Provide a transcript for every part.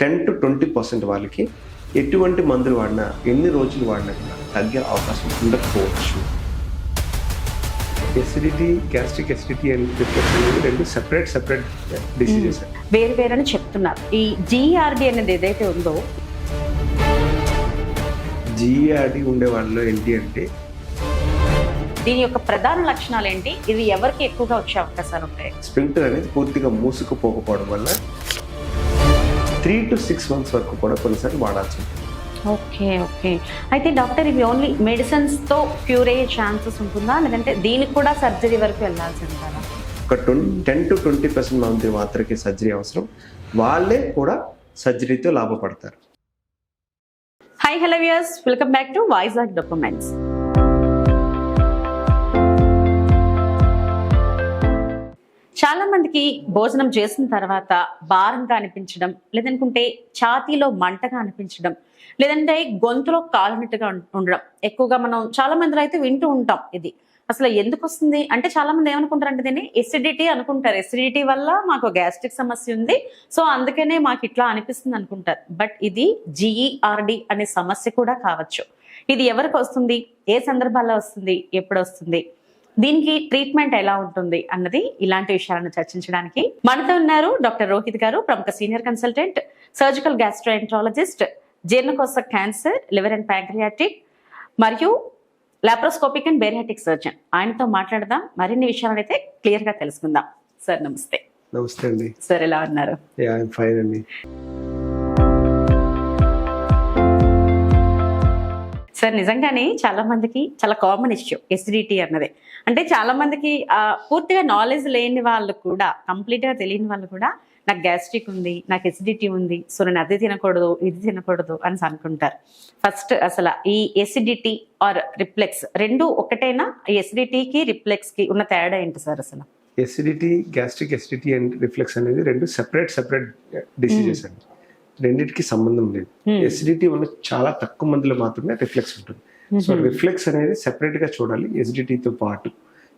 Ten to twenty percent వాళ్ళకి ఎటువంటి మందులు వాడినా ఎన్ని రోజులు వాడినా కూడా తగ్గే అవకాశం ఉండకపోవచ్చు. Acidity gastric acidity and reflex అనేది రెండు సెపరేట్ సెపరేట్ డిసీజెస్ వేరు వేరని చెప్తున్నారు. ఈ జిఆర్డి అనేది ఏదైతే ఉందో జిఆర్డి ఉండే వాళ్ళలో ఏంటి అంటే దీని యొక్క ప్రధాన లక్షణాలు ఏంటి? ఇది ఎవరికి ఎక్కువగా వచ్చే అవకాశాలు ఉంటాయి? స్ప్రింటర్ అనేది పూర్తిగా మూసుకుపోకపోవడం వల్ల త్రీ టు సిక్స్ మంత్స్ వరకు కూడా కొన్నిసార్లు వాడాల్సి ఉంటుంది. Okay okay. అయితే డాక్టర్ ఇవి ఓన్లీ మెడిసిన్స్తో క్యూర్ అయ్యే ఛాన్సెస్ ఉంటుందా? లేదంటే దీనికి కూడా సర్జరీ వరకు వెళ్ళాల్సి ఉంటుందా? ఒక twenty ten to twenty percent మంది మాత్రమే సర్జరీ అవసరం. వాళ్ళే కూడా సర్జరీతో లాభపడతారు. Hi hello viewers welcome back to Vizag documents చాలా మందికి భోజనం చేసిన తర్వాత భారంగా అనిపించడం లేదనుకుంటే ఛాతీలో మంటగా అనిపించడం లేదంటే గొంతులో కాలినట్టుగా ఉండడం. ఎక్కువగా మనం చాలా మందిలో అయితే వింటూ ఉంటాం ఇది. అసలు ఎందుకు వస్తుంది? అంటే చాలా మంది ఏమనుకుంటారంటే దీన్ని ఎసిడిటీ అనుకుంటారు. ఎసిడిటీ వల్ల మాకు గ్యాస్ట్రిక్ సమస్య ఉంది. సో అందుకనే మాకు ఇట్లా అనిపిస్తుంది అనుకుంటారు. బట్ ఇది జిఈఆర్డి అనే సమస్య కూడా కావచ్చు. ఇది ఎవరికి వస్తుంది? ఏ సందర్భాల్లో వస్తుంది? ఎప్పుడు వస్తుంది? దీనికి ట్రీట్మెంట్ ఎలా ఉంటుంది అన్నది ఇలాంటి విషయాలను చర్చించడానికి మనతో ఉన్నారు డాక్టర్ రోహిత్ గారు ప్రముఖ సీనియర్ కన్సల్టెంట్ సర్జికల్ గ్యాస్ట్రోఎంట్రాలజిస్ట్ జీర్ణకోశ క్యాన్సర్ లివర్ అండ్ ప్యాంక్రియాటిక్ మరియు లాప్రోస్కోపిక్ అండ్ బేరియాటిక్ సర్జన్ ఆయనతో మాట్లాడదాం మరిన్ని విషయాలను అయితే క్లియర్గా తెలుసుకుందాం. సార్ నమస్తే. నమస్తే అండి. సార్ ఎలా ఉన్నారు? ఫైన్ అండి. సార్ నిజంగానే చాలా మందికి చాలా కామన్ ఇష్యూ ఎసిడిటీ అన్నది. అంటే చాలా మందికి పూర్తిగా నాలెడ్జ్ లేని వాళ్ళు కూడా కంప్లీట్గా తెలియని వాళ్ళు కూడా నాకు గ్యాస్ట్రిక్ ఉంది నాకు ఎసిడిటీ ఉంది సో నేను అది తినకూడదు ఇది తినకూడదు అని అనుకుంటారు. ఫస్ట్ అసలు ఈ ఎసిడిటీ ఆర్ రిప్లెక్స్ రెండు ఒకటేనా? ఎసిడిటీకి రిప్లెక్స్కి ఉన్న తేడా ఏంటి సార్ అసలు? Acidity gastric acidity and reflex అనేది రెండు సెపరేట్ సెపరేట్ డిసీజెస్ అండి. రెండింటికి సంబంధం లేదు Hmm. ఎసిడిటీ ఉన్న చాలా తక్కువ మందిలో మాత్రమే రిఫ్లెక్స్ ఉంటుంది సో రిఫ్లెక్స్ అనేది సెపరేట్గా చూడాలి ఎసిడిటీతో పాటు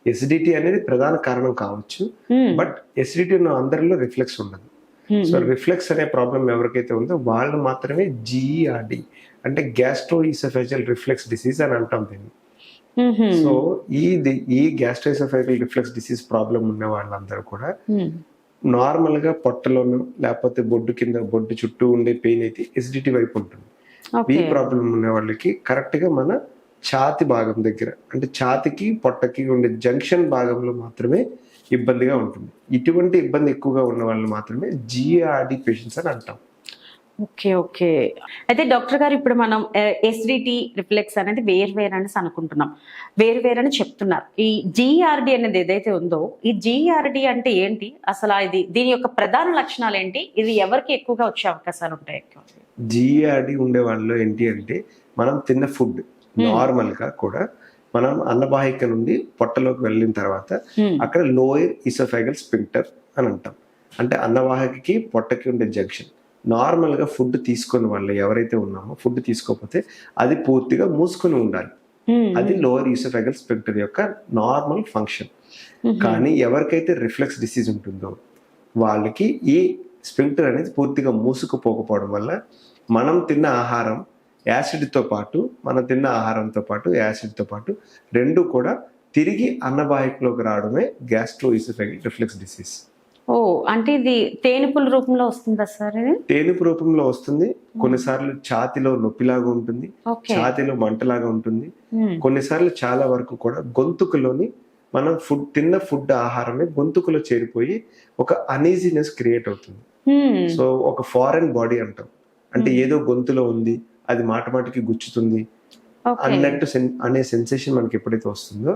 ఎసిడిటీ అనేది ప్రధాన కారణం కావచ్చు Hmm. బట్ ఎసిడిటీ ఉన్న అందరిలో రిఫ్లెక్స్ ఉండదు Hmm. సో రిఫ్లెక్స్ అనే ప్రాబ్లం ఎవరికైతే ఉందో వాళ్ళు మాత్రమే జిఈఆర్డి అంటే గ్యాస్ట్రో ఈసోఫేజియల్ రిఫ్లెక్స్ డిసీజ్ అని అంటాం దీన్ని. సో ఈ ఈ గ్యాస్ట్రోఇసోఫేజియల్ రిఫ్లెక్స్ డిసీజ్ ప్రాబ్లం ఉన్న వాళ్ళందరూ కూడా Hmm. నార్మల్గా పొట్టలోను లేకపోతే బొడ్డు కింద బొడ్డు చుట్టూ ఉండే పెయిన్ అయితే ఎసిడిటీ వైపు ఉంటుంది ఈ. ప్రాబ్లం ఉన్న వాళ్ళకి కరెక్ట్గా మన ఛాతి భాగం దగ్గర అంటే ఛాతికి పొట్టకి ఉండే జంక్షన్ భాగంలో మాత్రమే ఇబ్బందిగా ఉంటుంది ఇటువంటి ఇబ్బంది ఎక్కువగా ఉన్న వాళ్ళు మాత్రమే జిఆర్డి పేషెంట్స్ అని అంటాం ఓకే ఓకే. అయితే డాక్టర్ గారు ఇప్పుడు మనం ఎస్డిటి రిఫ్లెక్స్ అనేది వేరు వేరు అనేసి అనుకుంటున్నాం. వేరు వేరు అని చెప్తున్నారు. ఈ జిఆర్డి అనేది ఏదైతే ఉందో ఈ జిఆర్డి అంటే ఏంటి? అసలు ఇది దీని యొక్క ప్రధాన లక్షణాలు ఏంటి? ఇది ఎవరికి ఎక్కువగా వచ్చే అవకాశాలు ఉంటాయి? జిఆర్డి ఉండే వాళ్ళలో ఏంటి అంటే మనం తిన్న ఫుడ్ నార్మల్గా కూడా మనం అన్నవాహిక నుండి పొట్టలోకి వెళ్ళిన తర్వాత. అక్కడ లోయర్ ఇసోఫాగల్ స్పింక్టర్ అని అంటాం. అంటే అన్నవాహికకి పొట్టకి ఉండే జంక్షన్. నార్మల్గా ఫుడ్ తీసుకుని వాళ్ళు ఎవరైతే ఉన్నామో ఫుడ్ తీసుకోకపోతే అది పూర్తిగా మూసుకొని ఉండాలి. అది లోవర్ ఈసోఫాగల్ స్పింక్టర్ యొక్క నార్మల్ ఫంక్షన్. కానీ ఎవరికైతే రిఫ్లెక్స్ డిసీజ్ ఉంటుందో వాళ్ళకి ఈ స్పింక్టర్ అనేది పూర్తిగా మూసుకుపోకపోవడం వల్ల మనం తిన్న ఆహారం యాసిడ్తో పాటు మనం తిన్న ఆహారంతో పాటు యాసిడ్తో పాటు రెండు కూడా తిరిగి అన్నవాహికలోకి రావడమే గ్యాస్ట్రో ఈసోఫాగల్ రిఫ్లెక్స్ డిసీజ్. ఓ అంటే ఇది తేనుపుల రూపంలో వస్తుందా సార్ ఇది? తేలుపు రూపంలో వస్తుంది. కొన్నిసార్లు ఛాతిలో నొప్పిలాగా ఉంటుంది. ఛాతిలో మంటలాగా ఉంటుంది. కొన్నిసార్లు చాలా వరకు కూడా గొంతుకులోని మనం ఫుడ్ తిన్న ఫుడ్ ఆహారమే గొంతుకులో చేరిపోయి ఒక అనీజీనెస్ క్రియేట్ అవుతుంది. సో ఒక ఫారెన్ బాడీ అంటాం. అంటే ఏదో గొంతులో ఉంది అది మాట మాటికి గుచ్చుతుంది అన్నట్టు అనే సెన్సేషన్ మనకి ఎప్పుడైతే వస్తుందో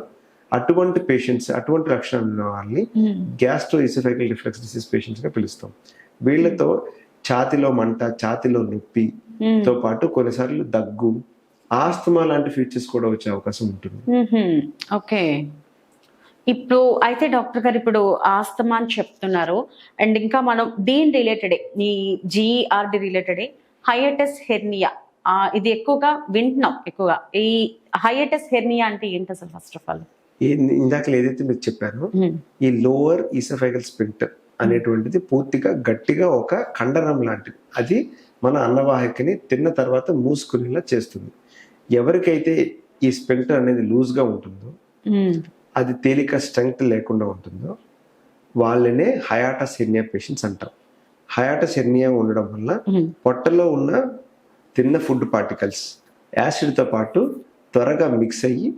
అటువంటి పేషెంట్స్ అటువంటి లక్షణాలు ఉన్న వాళ్ళని. గ్యాస్ట్రో ఇసోఫైకల్ రిఫ్లెక్స్ డిసీజ్ పేషెంట్స్గా పిలుస్తాం. వీళ్ళతో ఛాతిలో మంట ఛాతిలో నొప్పి Hmm. తో పాటు కొన్నిసార్లు దగ్గు ఆస్తమా లాంటి ఫీచర్స్ కూడా వచ్చే అవకాశం ఉంటుంది. ఓకే. ఇప్పుడు అయితే డాక్టర్ గారు ఇప్పుడు ఆస్తమా అని చెప్తున్నారు. అండ్ ఇంకా మనం దీని రిలేటెడ్ ఈ జిఆర్డి రిలేటెడ్ హైయటస్ హెర్నియా ఇది ఎక్కువగా వింటున్నాం ఎక్కువగా. ఈ హైయటస్ హెర్నియా అంటే ఏంటి అసలు ఫస్ట్ ఆఫ్ ఆల్ ఈ ఇందాక ఏదైతే మీరు చెప్పారో ఈ లోవర్ ఈసోఫైకల్ స్పింక్టర్ అనేటువంటిది పూర్తిగా గట్టిగా ఒక కండరం లాంటిది. అది మన అన్నవాహికని తిన్న తర్వాత మూసుకునేలా చేస్తుంది. ఎవరికైతే ఈ స్పెంక్టర్ అనేది లూజ్గా ఉంటుందో అది తేలిక స్ట్రెంగ్త్ లేకుండా ఉంటుందో వాళ్ళనే హయాటస్ హెర్నియా పేషెంట్స్ అంటారు. హయాటస్ హెర్నియా ఉండడం వల్ల. పొట్టలో ఉన్న తిన్న ఫుడ్ పార్టికల్స్ యాసిడ్తో పాటు త్వరగా మిక్స్ అయ్యి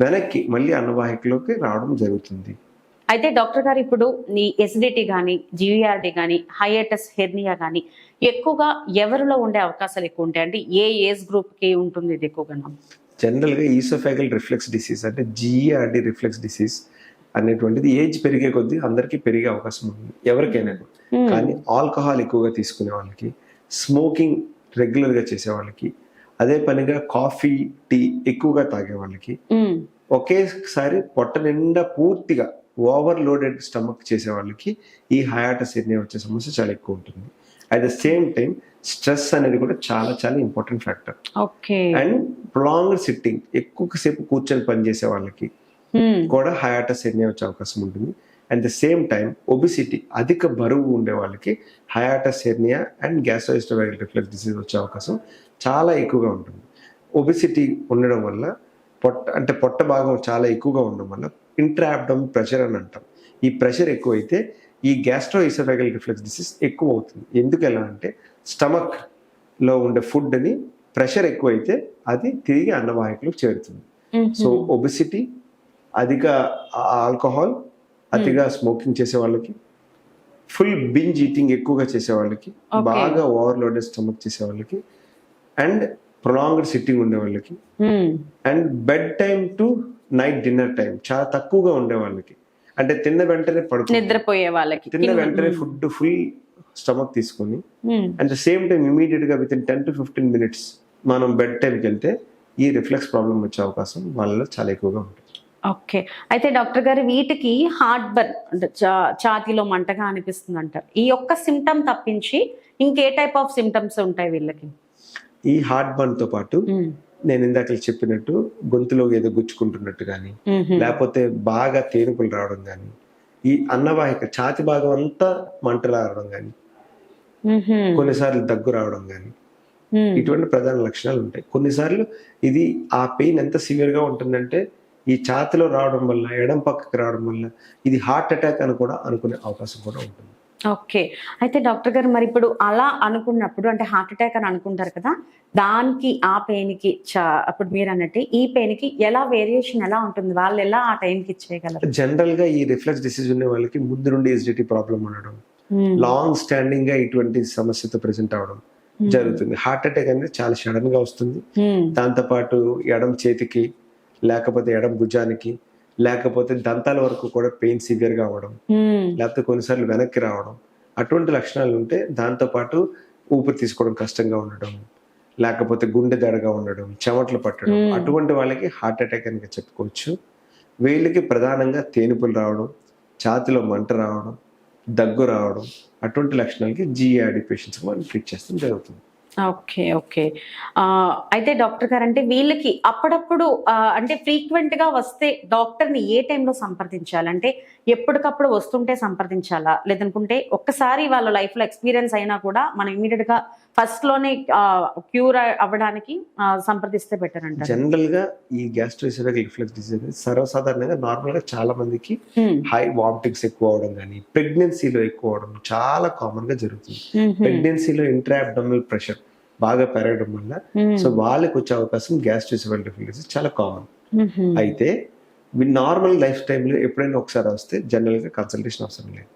వెనక్కి మళ్ళీ అన్నవాహికలోకి రావడం జరుగుతుంది. అయితే డాక్టర్ గారు ఇప్పుడు ఈ ఎసిడిటీ కానీ జివిఆర్డి కానీ హైయటస్ హెర్నియా కానీ ఎక్కువగా ఎవరిలో ఉండే అవకాశాలు ఎక్కువ ఉంటాయి? అంటే ఏ ఏజ్ గ్రూప్కి ఉంటుంది ఇది ఎక్కువగా? జనరల్గా ఈసోఫాగల్ రిఫ్లెక్స్ డిసీజ్ అంటే జిఈఆర్డి రిఫ్లెక్స్ డిసీజ్ అనేటువంటిది ఏజ్ పెరిగే కొద్దీ అందరికీ పెరిగే అవకాశం ఉంది. ఎవరికైనా కానీ ఆల్కహాల్ ఎక్కువగా తీసుకునే వాళ్ళకి స్మోకింగ్ రెగ్యులర్గా చేసే వాళ్ళకి అదే పనిగా కాఫీ టీ ఎక్కువగా తాగే వాళ్ళకి ఒకేసారి పొట్ట నిండా పూర్తిగా ఓవర్లోడెడ్ స్టమక్ చేసే వాళ్ళకి ఈ హయాటస్ ఎర్నియా వచ్చే సమస్య చాలా ఎక్కువ ఉంటుంది. At the same time stress అనేది కూడా చాలా చాలా important factor and prolong sitting ఎక్కువసేపు కూర్చొని పనిచేసే వాళ్ళకి కూడా హయాటస్ ఎర్నియా వచ్చే అవకాశం ఉంటుంది. At the same time obesity అధిక బరువు ఉండే వాళ్ళకి hiatus hernia and gastrooesophageal reflex disease వచ్చే అవకాశం చాలా ఎక్కువగా ఉంటుంది ఒబిసిటీ ఉండడం వల్ల పొట్ట అంటే పొట్ట భాగం చాలా ఎక్కువగా ఉండడం వల్ల ఇంట్రాబ్డమ్ ప్రెషర్ అని అంటాం ఈ ప్రెషర్ ఎక్కువైతే ఈ గ్యాస్ట్రో ఇసోఫాగల్ రిఫ్లెక్స్ డిసీజ్ ఎక్కువ అవుతుంది ఎందుకు ఎలా అంటే స్టమక్లో ఉండే ఫుడ్ని ప్రెషర్ ఎక్కువైతే అది తిరిగి అన్నవాహికలకు చేరుతుంది. సో ఒబిసిటీ అధిక ఆల్కహాల్ అతిగా స్మోకింగ్ చేసే వాళ్ళకి ఫుల్ బింజ్ ఈటింగ్ ఎక్కువగా చేసే వాళ్ళకి. బాగా ఓవర్లోడెడ్ స్టమక్ చేసే వాళ్ళకి అండ్ ప్రొలాంగ్డ్ సిట్టింగ్ ఉండే వాళ్ళకి and bed time to night dinner time చాలా తక్కువగా ఉండే వాళ్ళకి అంటే తిన్న వెంటనే పడుకో నిద్రపోయే వాళ్ళకి. తిన్న వెంటనే ఫుడ్ ఫుల్ స్టమక్ తీసుకొని అండ్ ద సేమ్ టైం ఇమీడియట్గా within ten to fifteen minutes మనం బెడ్ టైంకి వెళ్తే ఈ రిఫ్లెక్స్ ప్రాబ్లం వచ్చే అవకాశం వాళ్ళలో చాలా ఎక్కువగా ఉంటుంది. ఓకే. అయితే డాక్టర్ గారు వీటికి హార్ట్ బర్న్ అంటే చా- ఛాతీలో మంటగా అనిపిస్తుంది అంటారు ఈ ఒక్క సిమ్టమ్ తప్పించి ఇంకే టైప్ ఆఫ్ సిమ్టమ్స్ ఉంటాయి వీళ్ళకి? ఈ హార్ట్ బర్న్తో పాటు నేను ఇందాక చెప్పినట్టు గొంతులో ఏదో గుచ్చుకుంటున్నట్టు కానీ లేకపోతే బాగా తేనుపులు రావడం కానీ ఈ అన్నవాహిక ఛాతి భాగం అంతా మంటలు రావడం కానీ కొన్నిసార్లు దగ్గు రావడం కానీ ఇటువంటి ప్రధాన లక్షణాలు ఉంటాయి. కొన్నిసార్లు ఇది ఆ పెయిన్ ఎంత సివియర్గా ఉంటుందంటే ఈ ఛాతిలో రావడం వల్ల ఎడం పక్కకి రావడం వల్ల ఇది హార్ట్ అటాక్ అని కూడా అనుకునే అవకాశం కూడా ఉంటుంది. ఓకే. అయితే డాక్టర్ గారు మరి ఇప్పుడు అలా అనుకున్నప్పుడు అంటే హార్ట్ అటాక్ అని అనుకుంటారు కదా దానికి ఆ పెయిన్కి అప్పుడు మీరు అన్నట్టు ఈ పెయిన్కి ఎలా వేరియేషన్ ఎలా ఉంటుంది? వాళ్ళు ఎలా ఆ టైంకి ఇచ్చేయగలరు? జనరల్గా ఈ రిఫ్లెక్స్ డిసీజ్ ఉన్న వాళ్ళకి ముందు నుండి ఎసిడిటీ ప్రాబ్లం ఉండడం లాంగ్ స్టాండింగ్గా ఇటువంటి సమస్యతో ప్రెసెంట్ అవడం జరుగుతుంది. హార్ట్ అటాక్ అనేది చాలా సడన్గా వస్తుంది దాంతోపాటు ఎడం చేతికి లేకపోతే ఎడం భుజానికి లేకపోతే దంతాల వరకు కూడా పెయిన్ సివియర్గా అవ్వడం ఉమ్, లేకపోతే కొన్నిసార్లు వెనక్కి రావడం అటువంటి లక్షణాలు ఉంటే దాంతోపాటు ఊపిరి తీసుకోవడం కష్టంగా ఉండడం లేకపోతే గుండె దడగా ఉండడం చెమటలు పట్టడం. అటువంటి వాళ్ళకి హార్ట్ అటాక్ అని చెప్పుకోవచ్చు. వీళ్ళకి ప్రధానంగా తేనుపులు రావడం ఛాతిలో మంట రావడం దగ్గు రావడం అటువంటి లక్షణాలకి జిఆర్డి పేషెంట్స్ మనం ట్రీట్ చేస్తాం జరుగుతుంది. Okay okay. ఆ, అయితే డాక్టర్ గారు అంటే వీళ్ళకి అప్పుడప్పుడు అంటే ఫ్రీక్వెంట్గా వస్తే డాక్టర్ని ఏ టైంలో సంప్రదించాలి? అంటే ఎప్పటికప్పుడు వస్తుంటే సంప్రదించాలా? లేదనుకుంటే ఒక్కసారి వాళ్ళ లైఫ్లో ఎక్స్పీరియన్స్ అయినా కూడా మనం ఇమీడియట్గా ఫస్ట్లోనే క్యూర్ అవ్వడానికి సంప్రదిస్తే బెటర్ అంటారు. జనరల్గా ఈ గ్యాస్ట్రోఇసోఫాగల్ రిఫ్లెక్స్ డిసీజ్ సర్వసాధారణంగా నార్మల్గా చాలా మందికి హై వామిటింగ్స్ ఎక్కువ అవడం కానీ ప్రెగ్నెన్సీలో ఎక్కువ అవడం చాలా కామన్గా జరుగుతుంది ప్రెగ్నెన్సీలో ఇంట్రా అబ్డమినల్ ప్రెషర్ బాగా పెరగడం వల్ల సో వాళ్ళకి వచ్చే అవకాశం గ్యాస్ట్రోసిబల్ రిఫ్లెక్స్ చాలా కామన్. అయితే నార్మల్ లైఫ్ టైంలో ఎప్పుడైనా ఒకసారి వస్తే జనరల్గా కన్సల్టేషన్ అవసరం లేదు.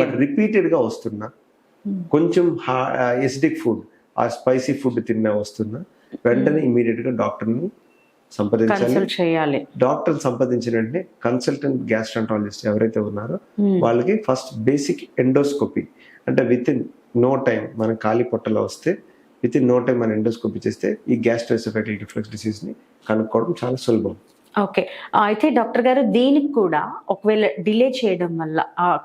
బట్ రిపీటెడ్గా వస్తున్నా. కొంచెం ఎసిడిక్ ఫుడ్ ఆ స్పైసీ ఫుడ్ తిన్నా వస్తున్నా వెంటనే ఇమీడియట్గా డాక్టర్ని సంప్రదించాలి డాక్టర్ సంప్రదించిన వెంటనే కన్సల్టెంట్ గ్యాస్ట్రంటాలజిస్ట్ ఎవరైతే ఉన్నారో ఉమ్, వాళ్ళకి ఫస్ట్ బేసిక్ ఎండోస్కోపీ అంటే విత్ ఇన్ నో టైం మన ఖాళీ పొట్టలో వస్తే విత్ ఇన్ నో టైం మన ఎండోస్కోపీ చేస్తే ఈ గ్యాస్ట్రోసెఫైటిక్ రిఫ్లెక్స్ డిసీజ్ని కనుక్కోవడం చాలా సులభం. ఓకే. అయితే డాక్టర్ గారు దీనికి కూడా ఒకవేళ డిలే చేయడం వల్ల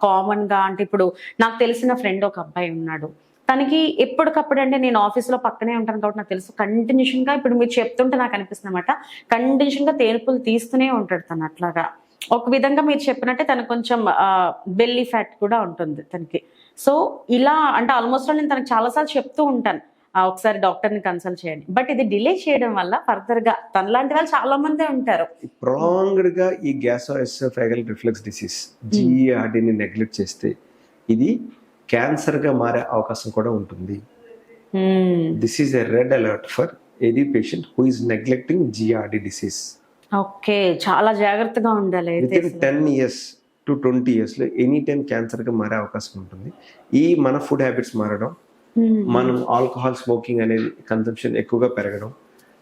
కామన్గా అంటే ఇప్పుడు నాకు తెలిసిన ఫ్రెండ్ ఒక అబ్బాయి ఉన్నాడు. తనకి ఎప్పటికప్పుడు అంటే నేను ఆఫీస్లో పక్కనే ఉంటాను కాబట్టి నాకు తెలుసు. కంటిన్యూషన్గా ఇప్పుడు మీరు చెప్తుంటే నాకు అనిపిస్తుంది అనమాట కంటిన్యూషన్గా తేనుపులు తీస్తూనే ఉంటాడు తను అట్లాగా. ఒక విధంగా మీరు చెప్పినట్టే తనకు కొంచెం బెల్లీ ఫ్యాట్ కూడా ఉంటుంది తనకి. సో ఇలా అంటే ఆల్మోస్ట్ నేను తనకు చాలాసార్లు చెప్తూ ఉంటాను. ఒకసారి డాక్టర్ని కన్సల్ట్ చేయండి. బట్ ఇది డిలే చేయడం వల్ల ఫర్దర్గా తనలాంటి వాళ్ళు చాలా మందే ఉంటారు. ప్రొలాంగ్డ్గా ఈ గ్యాసోఎసోఫాగల్ రిఫ్లెక్స్ డిసీజ్ జిఆర్డీని నెగ్లెక్ట్ చేస్తే ఇది క్యాన్సర్గా మారే అవకాశం కూడా ఉంటుంది. This is a red alert for any patient who is neglecting GERD disease okay చాలా జాగ్రత్తగా ఉండాలి విత్ అయితే in ten years to twenty ఇయర్స్లో ఎనీ టైం క్యాన్సర్గా మారే అవకాశం ఉంటుంది. ఈ మన ఫుడ్ హ్యాబిట్స్ మారడం. మనం ఆల్కహాల్ స్మోకింగ్ అనేది కన్సంప్షన్ ఎక్కువగా పెరగడం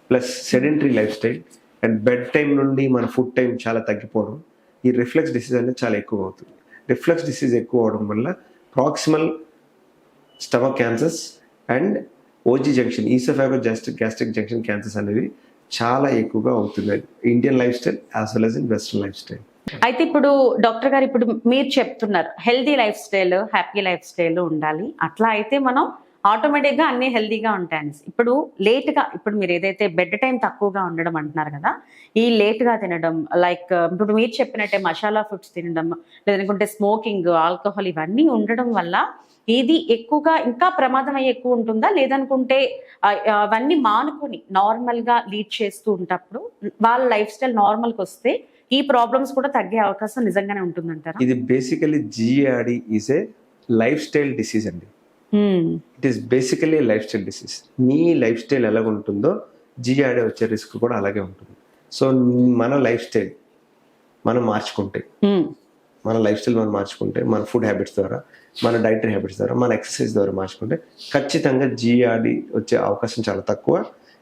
plus sedentary life style and bed time నుండి మన ఫుడ్ టైం చాలా తగ్గిపోవడం ఈ రిఫ్లెక్స్ డిసీజ్ అనేది చాలా ఎక్కువ అవుతుంది రిఫ్లెక్స్ డిసీజ్ ఎక్కువ అవడం వల్ల proximal stomach cancers and OG junction oesophago gastric gastric junction cancers అనేవి చాలా ఎక్కువగా అవుతుంది. Indian life style as well as in western life style అయితే ఇప్పుడు డాక్టర్ గారు ఇప్పుడు మీరు చెప్తున్నారు healthy life style happy life style ఉండాలి. అట్లా అయితే మనం ఆటోమేటిక్గా అన్ని హెల్దీగా ఉంటాయి ఇప్పుడు లేట్గా ఇప్పుడు మీరు ఏదైతే బెడ్ టైం తక్కువగా ఉండడం అంటున్నారు కదా ఈ లేట్గా తినడం లైక్ ఇప్పుడు మీరు చెప్పినట్టే మసాలా ఫుడ్స్ తినడం లేదనుకుంటే స్మోకింగ్ ఆల్కహాల్ ఇవన్నీ ఉండడం వల్ల ఇది ఎక్కువగా ఇంకా ప్రమాదం అయ్యి ఎక్కువ ఉంటుందా? లేదనుకుంటే అవన్నీ మానుకొని నార్మల్గా లీడ్ చేస్తూ ఉంటప్పుడు వాళ్ళ లైఫ్ స్టైల్ నార్మల్కి వస్తే ఈ ప్రాబ్లమ్స్ కూడా తగ్గే అవకాశం నిజంగానే ఉంటుందంటారు? ఇది basically GERD is a life style disease అండి. It is basically life style disease me life style ఎలాగ ఉంటుందో జిఆర్డి వచ్చే రిస్క్ కూడా అలాగే ఉంటుంది. సో మన లైఫ్ స్టైల్ మనం మార్చుకుంటే. మన లైఫ్ స్టైల్ మనం మార్చుకుంటే మన ఫుడ్ హ్యాబిట్స్ ద్వారా మన డైటరీ హ్యాబిట్స్ ద్వారా మన ఎక్సర్సైజ్ ద్వారా మార్చుకుంటే ఖచ్చితంగా జిఆర్డి వచ్చే అవకాశం చాలా తక్కువ.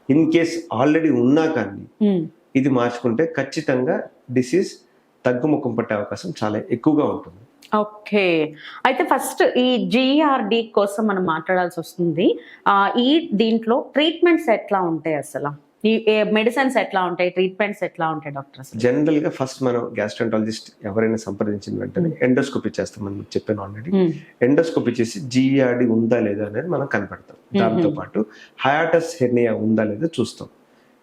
ఇన్ కేస్ ఆల్రెడీ ఉన్నా కానీ మ్మ్. ఇది మార్చుకుంటే ఖచ్చితంగా డిసీజ్ తగ్గుముఖం పట్టే అవకాశం చాలా ఎక్కువగా ఉంటుంది. ఓకే. అయితే ఫస్ట్ ఈ జిఆర్డి కోసం మనం మాట్లాడాల్సి వస్తుంది. ఈ దీంట్లో ట్రీట్మెంట్స్ ఎట్లా ఉంటాయి అసలు? ఈ మెడిసిన్స్ ఎట్లా ఉంటాయి? ట్రీట్మెంట్స్ ఎట్లా ఉంటాయి డాక్టర్ జనరల్గా ఫస్ట్ మనం గ్యాస్ట్రంటాలజిస్ట్ ఎవరైనా సంప్రదించిన వెంటనే ఎండోస్కోపీ చేస్తామని మీకు చెప్పాను ఆల్రెడీ. ఎండోస్కోపీ చేసి జిఆర్డి ఉందా లేదా అనేది మనం కనిపెడతాం. దాంతో పాటు హయాటస్ హెర్నియా ఉందా లేదా చూస్తాం.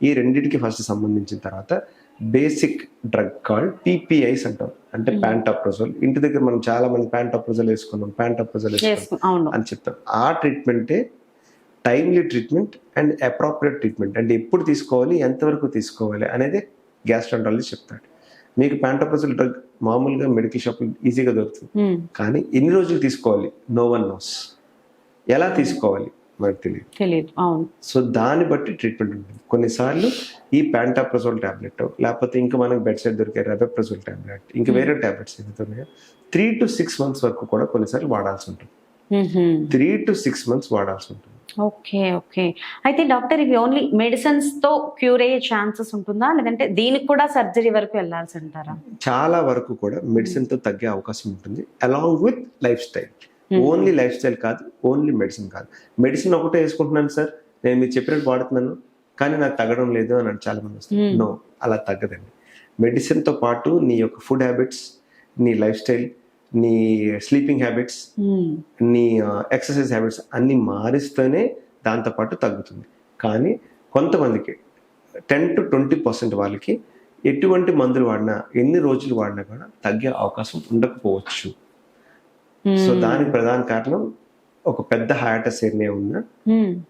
ఈ రెండింటికి ఫస్ట్ సంబంధించిన తర్వాత బేసిక్ డ్రగ్ కాల్డ్ పీపీఐస్ అంటాం. అంటే ప్యాంటాప్రోజోల్ ఇంటి దగ్గర మనం చాలా మంది ప్యాంటాప్రోజోల్ వేసుకున్నాం ప్యాంటాప్రోజోల్ Yes, వేసుకున్నాం అని చెప్తాం. ఆ ట్రీట్మెంటే timely treatment and appropriate treatment. అంటే ఎప్పుడు తీసుకోవాలి ఎంతవరకు తీసుకోవాలి అనేది గ్యాస్ట్రాంటాలజిస్ట్ చెప్తాడు. మీకు ప్యాంటోప్రజల్ డ్రగ్ మామూలుగా మెడికల్ షాప్ ఈజీగా దొరుకుతుంది. కానీ ఎన్ని రోజులు తీసుకోవాలి? No one knows. ఎలా తీసుకోవాలి? మనకు తెలియదు తెలియదు అవును. సో దాన్ని బట్టి ట్రీట్మెంట్ ఉంటుంది. కొన్నిసార్లు ఈ ప్యాంటాప్రజోల్ టాబ్లెట్ లేకపోతే ఇంకా మనకు బెడ్ సైడ్ దొరికే రెబెప్రజోల్ టాబ్లెట్ ఇంకా వేరే టాబ్లెట్స్ ఏదైతే ఉన్నాయో త్రీ టు సిక్స్ మంత్స్ వరకు కూడా కొన్నిసార్లు వాడాల్సి ఉంటుంది. త్రీ టు సిక్స్ మంత్స్ వాడాల్సి ఉంటుంది. Okay okay. అయితే డాక్టర్ ఇవి ఓన్లీ మెడిసిన్స్తో క్యూర్ అయ్యే ఛాన్సెస్ ఉంటుందా? లేదంటే దీనికి కూడా సర్జరీ వరకు వెళ్ళాల్సి అంటారా చాలా వరకు కూడా మెడిసిన్తో తగ్గే అవకాశం ఉంటుంది along with life style only life style కాదు ఓన్లీ మెడిసిన్ కాదు. మెడిసిన్ ఒకటే వేసుకుంటున్నాను సార్. నేను మీరు చెప్పినట్టు వాడుతున్నాను కానీ నాకు తగ్గడం లేదు అని చాలా మంది Hmm. నో అలా తగ్గదండి. మెడిసిన్తో పాటు నీ యొక్క ఫుడ్ హ్యాబిట్స్ నీ లైఫ్ స్టైల్ నీ స్లీపింగ్ హ్యాబిట్స్ మ్మ్. నీ ఎక్సర్సైజ్ హ్యాబిట్స్ అన్ని మారిస్తేనే దాంతోపాటు తగ్గుతుంది. కానీ కొంతమందికి టెన్ టు ట్వంటీ పర్సెంట్ వాళ్ళకి ఎటువంటి మందులు వాడినా ఎన్ని రోజులు వాడినా కూడా తగ్గే అవకాశం ఉండకపోవచ్చు. సో మ్మ్. దానికి ప్రధాన కారణం ఒక పెద్ద హయాటస్ ఏరియా ఉన్నా.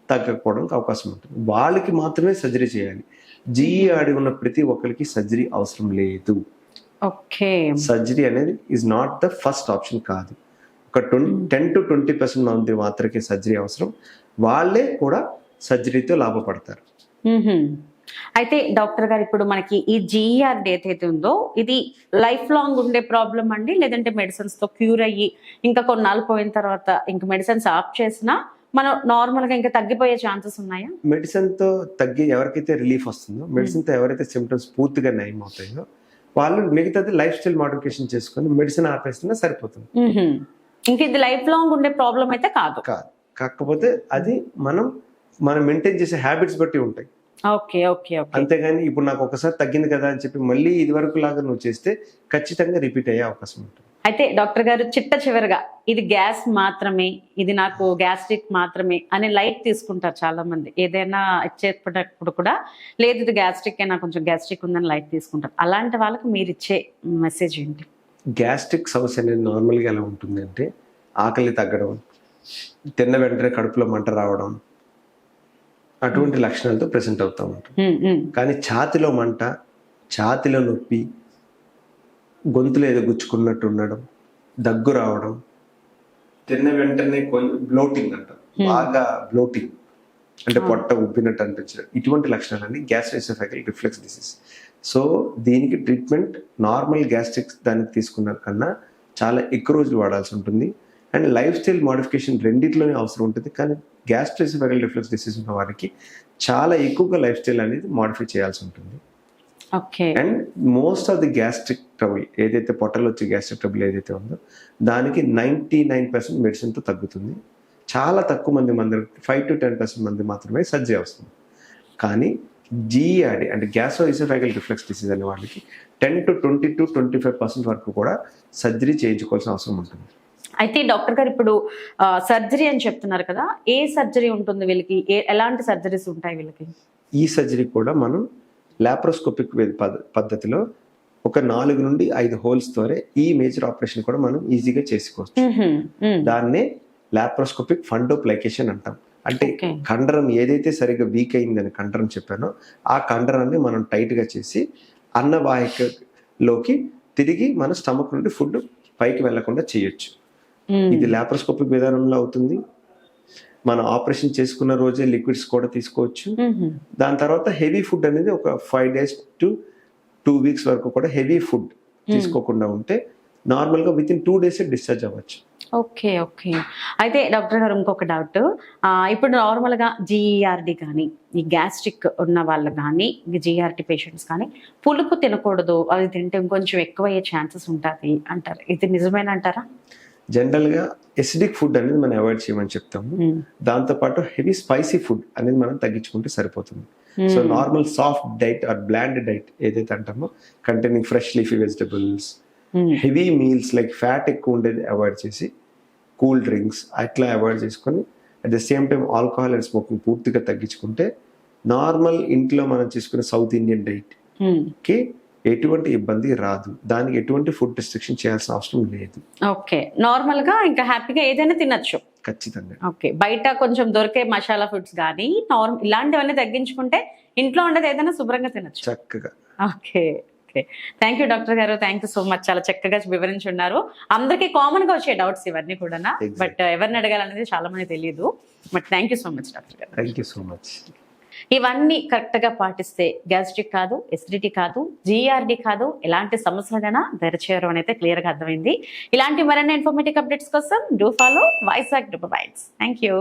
తగ్గకపోవడానికి అవకాశం ఉంటుంది. వాళ్ళకి మాత్రమే సర్జరీ చేయాలి. జీఈఆడి ఉన్న ప్రతి ఒక్కరికి సర్జరీ అవసరం లేదు. ఓకే. సర్జరీ అనేది is not the first option కాదు. ఒక twenty ten to twenty percent మంది మాత్రమే సర్జరీ అవసరం. వాళ్ళే కూడా సర్జరీతో లాభపడతారు. మ్మ్హ్మ్. అయితే డాక్టర్ గారు ఇప్పుడు మనకి ఈ జిఆర్ ఏదైతే ఉందో ఇది లైఫ్ లాంగ్ ఉండే ప్రాబ్లం అండి? లేదంటే మెడిసిన్స్తో క్యూర్ అయ్యి ఇంకా కొన్నాళ్ళు పోయిన తర్వాత ఇంకా మెడిసిన్స్ ఆఫ్ చేసినా మనం నార్మల్గా ఇంకా తగ్గిపోయే ఛాన్సెస్ ఉన్నాయా? మెడిసిన్తో తగ్గి ఎవరికైతే రిలీఫ్ వస్తుందో మెడిసిన్తో ఎవరైతే సిమ్టమ్స్ పూర్తిగా నయం అవుతాయో వాళ్ళు మిగతాది లైఫ్ స్టైల్ మోడిఫికేషన్ చేసుకొని మెడిసిన్ ఆపేస్తున్నా సరిపోతుంది. ఇంక ఇది లైఫ్ లాంగ్ ఉండే ప్రాబ్లం అయితే కాదు. కాదు. కాకపోతే అది మనం మనం మెయింటైన్ చేసే హ్యాబిట్స్ బట్టి ఉంటాయి. ఓకే ఓకే అంతేగాని ఇప్పుడు నాకు ఒకసారి తగ్గింది కదా అని చెప్పి మళ్ళీ ఇది వరకు లాగా నువ్వు చేస్తే ఖచ్చితంగా రిపీట్ అయ్యే అవకాశం ఉంటుంది. అయితే డాక్టర్ గారు చిట్ట చివరిగా ఇది గ్యాస్ మాత్రమే ఇది నాకు గ్యాస్ట్రిక్ మాత్రమే అని లైట్ తీసుకుంటారు చాలా మంది ఏదైనా ఇచ్చేటప్పుడు కూడా లేదు ఇది గ్యాస్ట్రిక్ నాకు కొంచెం గ్యాస్ట్రిక్ ఉందని లైట్ తీసుకుంటారు. అలాంటి వాళ్ళకి మీరు ఇచ్చే మెసేజ్ ఏంటి? గ్యాస్ట్రిక్ సమస్య అనేది నార్మల్గా ఎలా ఉంటుందంటే ఆకలి తగ్గడం తిన్న వెంటనే కడుపులో మంట రావడం అటువంటి లక్షణాలతో ప్రెసెంట్ అవుతూ ఉమ్, కానీ ఛాతిలో మంట ఛాతిలో నొప్పి గొంతులో ఏదో గుచ్చుకున్నట్టు ఉండడం దగ్గు రావడం తిన్న వెంటనే బ్లోటింగ్ అంట. బాగా బ్లోటింగ్ అంటే పొట్ట ఉబ్బినట్టు అనిపించడం. ఇటువంటి లక్షణాలన్నీ గ్యాస్ట్రైసోఫాగల్ రిఫ్లెక్స్ డిసీజ్ సో దీనికి ట్రీట్మెంట్ నార్మల్ గ్యాస్ట్రిక్ దానికి తీసుకున్న కన్నా చాలా ఎక్కువ రోజులు వాడాల్సి ఉంటుంది. అండ్ లైఫ్ స్టైల్ మోడిఫికేషన్ రెండిట్లోనే అవసరం ఉంటుంది. కానీ గ్యాస్ట్రైసోఫాగల్ రిఫ్లెక్స్ డిసీజ్ ఉన్న వారికి చాలా ఎక్కువగా లైఫ్ స్టైల్ అనేది మోడిఫై చేయాల్సి ఉంటుంది. Okay. And most of the gastric trouble ఏదైతే పొట్టలో వచ్చే గ్యాస్ట్రిక్ ట్రబుల్ ఏదైతే ఉందో దానికి నైంటీ నైన్ పర్సెంట్ మెడిసిన్తో తగ్గుతుంది. చాలా తక్కువ మంది మంది ఫైవ్ టు టెన్ పర్సెంట్ మంది మాత్రమే సర్జరీ అవసరం కానీ జీఆర్డి అంటే గ్యాసో ఇసోఫాగల్ రిఫ్లెక్స్ డిసీజ్ అనే వాళ్ళకి ten to twenty to twenty five percent వరకు కూడా సర్జరీ చేయించుకోవాల్సిన అవసరం ఉంటుంది. అయితే డాక్టర్ గారు ఇప్పుడు సర్జరీ అని చెప్తున్నారు కదా ఏ సర్జరీ ఉంటుంది వీళ్ళకి? ఏ- ఎలాంటి సర్జరీస్ ఉంటాయి వీళ్ళకి? ఈ సర్జరీ కూడా మనం లాప్రోస్కోపిక్ పద్ధతిలో ఒక నాలుగు నుండి ఐదు హోల్స్ తోనే ఈ మేజర్ ఆపరేషన్ కూడా మనం ఈజీగా చేసుకోవచ్చు. దాన్నే లాప్రోస్కోపిక్ ఫండోప్లైకేషన్ అంటాం. అంటే. కండరం ఏదైతే సరిగ్గా వీక్ అయిందని కండరం చెప్పానో ఆ కండరాన్ని మనం టైట్గా చేసి అన్నవాహికలోకి తిరిగి మన స్టమక్ నుండి ఫుడ్ పైకి వెళ్ళకుండా చేయొచ్చు. ఇది లాప్రోస్కోపిక్ విధానంలో అవుతుంది. మనం ఆపరేషన్ చేసుకున్న రోజే లిక్విడ్స్ కూడా తీసుకోవచ్చు. ఉహుం, దాని తర్వాత హెవీ ఫుడ్ అనేది ఒక five days to two weeks వరకు కూడా హెవీ ఫుడ్ తీసుకోకుండా ఉంటే నార్మల్గా within two days discharge అవ్వచ్చు. Okay okay. అయితే డాక్టర్ గారు ఇంకొక డౌట్ ఇప్పుడు నార్మల్గా జిఈఆర్డి కానీ ఈ గ్యాస్ట్రిక్ ఉన్న వాళ్ళు కానీ జిఆర్టీ పేషెంట్స్ కానీ పులుపు తినకూడదు. అది తింటే ఇంకొంచెం ఎక్కువ అయ్యే ఛాన్సెస్ ఉంటుంది అంటారు. ఇది నిజమేనంటారా? జనరల్గా ఎసిడిక్ ఫుడ్ అనేది మనం అవాయిడ్ చేయమని చెప్తాము. ఉమ్, దాంతోపాటు హెవీ స్పైసీ ఫుడ్ అనేది మనం తగ్గించుకుంటే సరిపోతుంది. So normal soft diet or bland diet ఏదైతే అంటామో containing fresh leafy vegetables heavy meals like fat ఎక్కువ ఉండేది అవాయిడ్ చేసి కూల్ డ్రింక్స్ అట్లా అవాయిడ్ చేసుకొని at the same time alcohol and smoking పూర్తిగా తగ్గించుకుంటే నార్మల్ ఇంట్లో మనం చేసుకునే సౌత్ ఇండియన్ డైట్ ఉమ్. కి ఎటువంటి ఇబ్బంది రాదు. దానికి ఎటువంటి ఫుడ్ రిస్ట్రిక్షన్ చేయాల్సిన అవసరం లేదు. ఓకే. నార్మల్గా ఇంకా హ్యాపీగా ఏదైనా తినొచ్చు. ఖచ్చితంగా. ఓకే. బయట కొంచెం దొరికే మసాలా ఫుడ్స్ కానీ నార్మల్ ఇలాంటివన్నీ తగ్గించుకుంటే ఇంట్లో ఉండేది ఏదైనా శుభ్రంగా తినొచ్చు. చక్కగా. Okay. Okay. Thank you doctor గారు. థ్యాంక్ యూ సో మచ్ చాలా చక్కగా వివరించి ఉన్నారు అందరికీ కామన్గా వచ్చే డౌట్స్ ఇవన్నీ కూడా. బట్ ఎవరిని అడగాలనేది చాలా మంది తెలియదు but thank you so much doctor గారు. థ్యాంక్ యూ సో మచ్ ఇవన్నీ కరెక్ట్గా పాటిస్తే గ్యాస్ట్రిక్ కాదు ఎసిడిటీ కాదు జిఆర్డి కాదు ఎలాంటి సమస్యలైనా దరిచేయరు అని అయితే క్లియర్గా అర్థమైంది. ఇలాంటి మరిన్ని ఇన్ఫర్మేటివ్ అప్డేట్స్ కోసం do follow voice act thank you